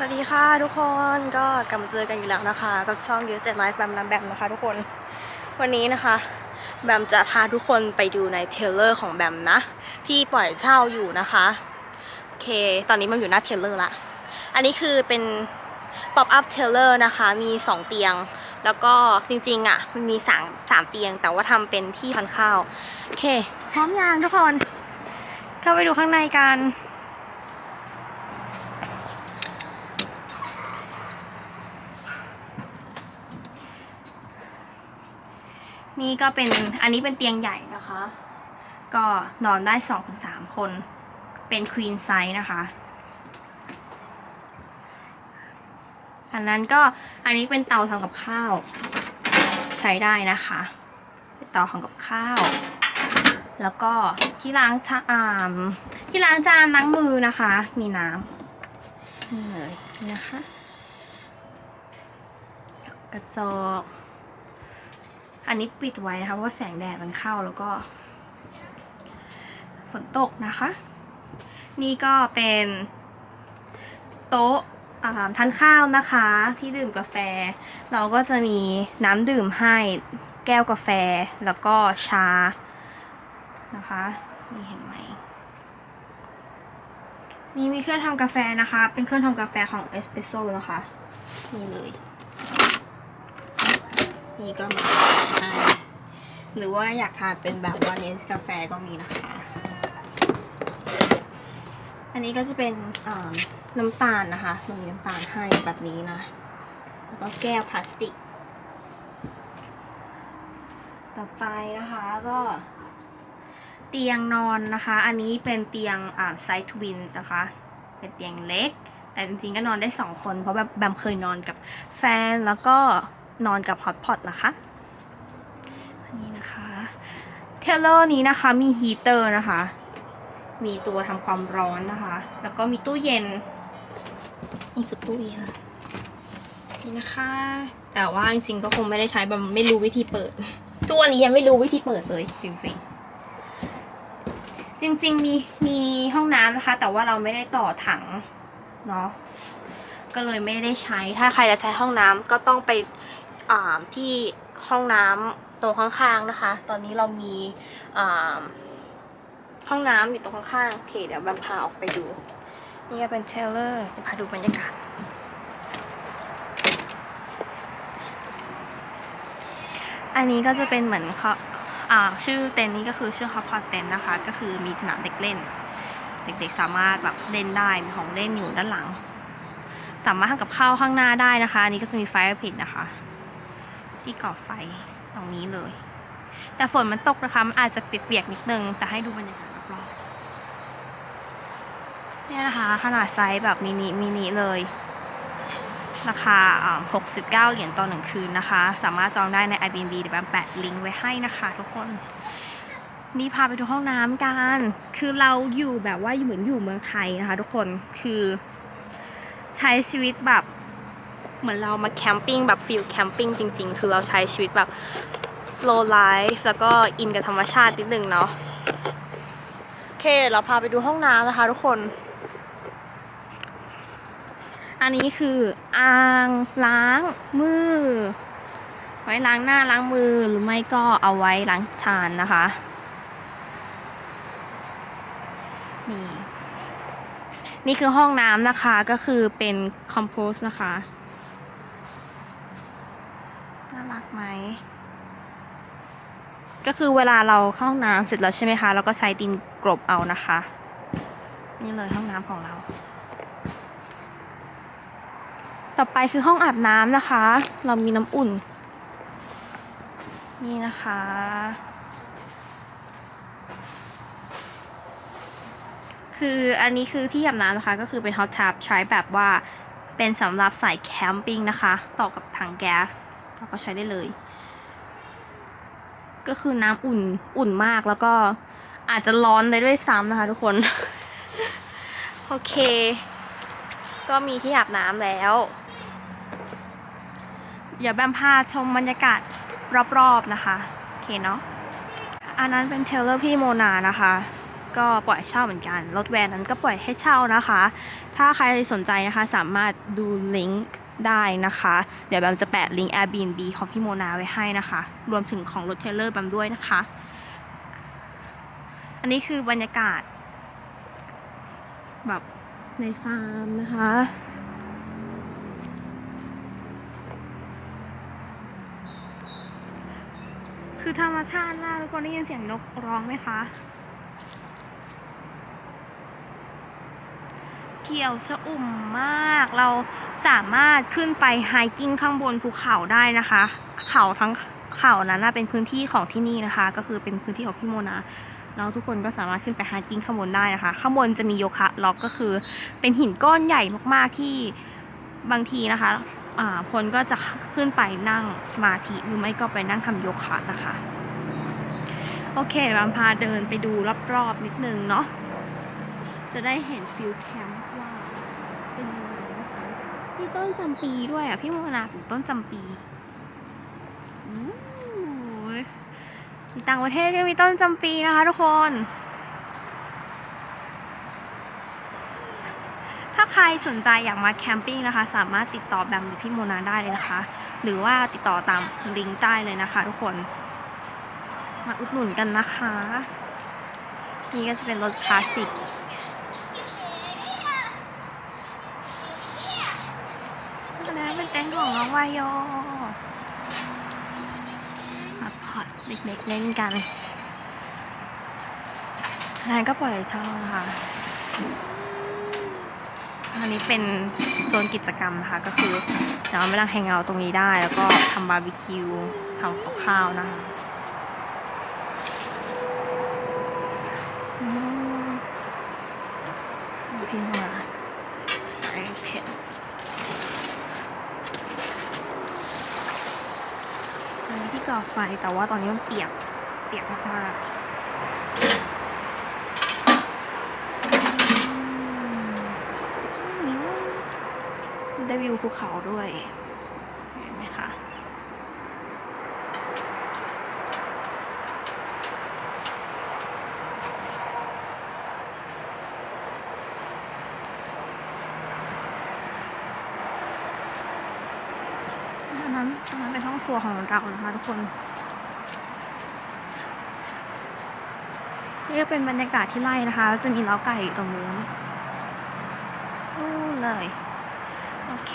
สวัสดีค่ะทุกคนก็กลับมาเจอกันอีกแล้วนะคะ กับช่องยูเซ t ไลฟ์แบมแบมนะคะทุกคนวันนี้นะคะแบมจะพาทุกคนไปดูในเทเลอร์ของแบมนะ ที่ปล่อยเช่าอยู่นะคะโอเค ตอนนี้มันอยู่หน้าเทเลอร์ละอันนี้คือเป็นป๊อปอัพเทเลอร์นะคะ มี 2 เตียง แล้วก็จริงๆอะมันมีสามสามเตียง แต่ว่าทำเป็นที่ทานข้าวโอเค พร้อมยังทุกคน เข้าไปดูข้างในกัน นี่ก็เป็นอันนี้เป็นเตียงใหญ่นะคะ ก็นอนได้สองถึงสามคน เป็นควีนไซส์นะคะ อันนั้นก็อันนี้เป็นเตาทำกับข้าว ใช้ได้นะคะ เป็นเตาทำกับข้าว แล้วก็ที่ล้างชาอ่าที่ล้างจานล้างมือนะคะ มีน้ำนี่เลยนะคะ กระจก อันนี้ปิดไว้นะคะเพราะว่าแสงแดดมันเข้าแล้วก็ ฝนตกนะคะ นี่ก็เป็นโต๊ะอ่าทานข้าวนะคะ ที่ดื่มกาแฟ เราก็จะมีน้ำดื่มให้แก้วกาแฟแล้วก็ชานะคะนี่เห็นไหมนี่มีเครื่องทำกาแฟนะคะ เป็นเครื่องทำกาแฟของเอสเปรสโซ่นะคะนี่เลย นี่ก็มีกาให้หรือว่าอยากทานเป็นแบบวาเลนส์กาแฟก็มีนะคะ อันนี้ก็จะเป็นน้ำตาลนะคะมันมีน้ำตาลให้แบบนี้นะ แล้วก็แก้วพลาสติก ต่อไปนะคะก็เตียงนอนนะคะ อันนี้เป็นเตียงอ่าไซส์ทวินนะคะ เป็นเตียงเล็ก แต่จริงๆก็นอนได้สองคน เพราะแบบแบมเคยนอนกับแฟนแล้วก็ นอนกับฮอตพอตนะคะอันนี้นะคะเทเลอร์นี้นะคะมีฮีเตอร์นะคะ มีตัวทำความร้อนนะคะ แล้วก็มีตู้เย็น นี่คือตู้เย็นนี่นะคะ แต่ว่าจริงๆก็คงไม่ได้ใช้แบบไม่รู้วิธีเปิด ตัวนนี้ยังไม่รู้วิธีเปิดเลย จริงๆจริงๆมีมีห้องน้ำนะคะ แต่ว่าเราไม่ได้ต่อถังเนาะก็เลยไม่ได้ใช้ถ้าใครจะใช้ห้องน้ำก็ต้องไป ที่ห้องน้ำตรงข้างๆนะคะ ตอนนี้เรามีห้องน้ำอยู่ตรงข้างๆโอเคเดี๋ยวบัมพาออกไปดู นี่ก็เป็นเทเลอร์เดี๋ยวพาดูบรรยากาศ อันนี้ก็จะเป็นเหมือนเขาชื่อเต็นนี้ก็คือชื่อ Hot Pot Tent นะคะ ก็คือมีสนามเด็กเล่น เด็กๆสามารถแบบเล่นได้มีของเล่นอยู่ด้านหลัง สามารถทำกับข้าวข้างหน้าได้นะคะ อันนี้ก็จะมีไฟผิดนะคะ ที่ก่อไฟตรงนี้เลย แต่ฝนมันตกนะคะมันอาจจะเปียกๆนิดนึง แต่ให้ดูบรรยากาศรอบๆเนี่ยนะคะ ขนาดไซส์แบบมินิมินิเลย ราคา 69 เหรียญต่อหนึ่งคืนนะคะ สามารถจองได้ใน Airbnb เดี๋ยวแบมแปะลิงก์ไว้ให้นะคะทุกคนนี่พาไปดูห้องน้ำกัน คือเราอยู่แบบว่าเหมือนอยู่เมืองไทยนะคะ ทุกคน คือใช้ชีวิตแบบ เหมือนเรามาแคมปิ้งแบบฟิลแคมปิ้งจริง ๆ คือเราใช้ชีวิตแบบ slow life แล้วก็อินกับธรรมชาตินิดนึงเนาะโอเค เราพาไปดูห้องน้ำนะคะทุกคน อันนี้คืออ่างล้างมือ ไว้ล้างหน้าล้างมือหรือไม่ก็เอาไว้ล้างชานนะคะนี่นี่คือห้องน้ำนะคะก็คือเป็นคอมโพสนะคะ น่ารัก ไหม ก็คือเวลาเราเข้าห้องน้ำเสร็จแล้วใช่ไหมคะ เราก็ใช้ดินกลบเอานะคะ นี่เลยห้องน้ำของเรา ต่อไปคือห้องอาบน้ำนะคะ เรามีน้ำอุ่น นี่นะคะคืออันนี้คือที่อาบน้ำนะคะก็คือเป็น hot tub ใช้แบบว่าเป็นสำหรับใส่แคมปิ้งนะคะ ต่อกับถังแก๊ส เราก็ใช้ได้เลย ก็คือน้ำอุ่นอุ่นมากแล้วก็อาจจะร้อนเลยด้วยซ้ำนะคะทุกคน โอเค ก็มีที่อาบน้ำแล้ว เดี๋ยวแบมพาชมบรรยากาศรอบๆนะคะโอเคเนาะอันนั้นเป็นเทเลอร์พี่โมนานะคะ ก็ปล่อยเช่าเหมือนกันรถแวนนั้นก็ปล่อยให้เช่านะคะ ถ้าใครสนใจนะคะสามารถดูลิงก์ ได้นะคะ เดี๋ยวแบมจะแปะลิงก์ Airbnb ของพี่โมนาไว้ให้นะคะ รวมถึงของรถเทเลอร์แบมด้วยนะคะ อันนี้คือบรรยากาศ แบบในฟาร์มนะคะคือธรรมชาติมากทุกคนได้ยินเสียงนกร้องไหมคะ เขียวชอุ่มมาก เราสามารถขึ้นไปไฮกิ้งข้างบนภูเขาได้นะคะ เขาทั้งเขานั้นเป็นพื้นที่ของที่นี่นะคะ ก็คือเป็นพื้นที่ของพี่โมนาแล้วทุกคนก็สามารถขึ้นไปไฮกิ้งข้างบนได้นะคะ ข้างบนจะมีโยคะล็อกก็คือ เป็นหินก้อนใหญ่มากๆที่บางทีนะคะคนก็จะขึ้นไปนั่งสมาธิหรือไม่ก็ไปนั่งทำโยคะนะคะ โอเคเราพาเดินไปดูรอบๆนิดนึงเนาะจะได้เห็นฟิลแคมป์ว่าเป็นยังไงนะคะ มีต้นจำปีด้วยอะ พี่โมนาปลูกต้นจำปีมีต่างประเทศก็มีต้นจำปีนะคะทุกคน ถ้าใครสนใจอยากมาแคมปิ้งนะคะ สามารถติดต่อแบมหรือพี่โมนาได้เลยนะคะ หรือว่าติดต่อตามลิงก์ใต้เลยนะคะ ทุกคน มาอุดหนุนกันนะคะ นี่ก็จะเป็นรถคลาสสิกอันนั้นเป็นเต็นท์ ของน้องวายโยมาพอดเด็กๆเล่นกันอันนั้นก็ปล่อยช่านะคะอันนี้เป็นโซนกิจกรรมนะคะก็คือจะมานั่งแฮงเอาตรงนี้ได้ แล้วก็ทำบาร์บีคิวทำกับข้าวนะคะพี่มาใส่เผ็ด อันนี้ที่ก่อไฟแต่ว่าตอนนี้มันเปียก เปียกมากๆได้วิวภูเขาด้วย เห็นไหมคะ อัน นั้นตรงนั้นเป็นห้องครัวของเรานะคะทุกคนนี่ก็เป็นบรรยากาศที่ไร่นะคะ จะมีเล้าไก่อยู่ตรงนู้นนู่นเลย โอเค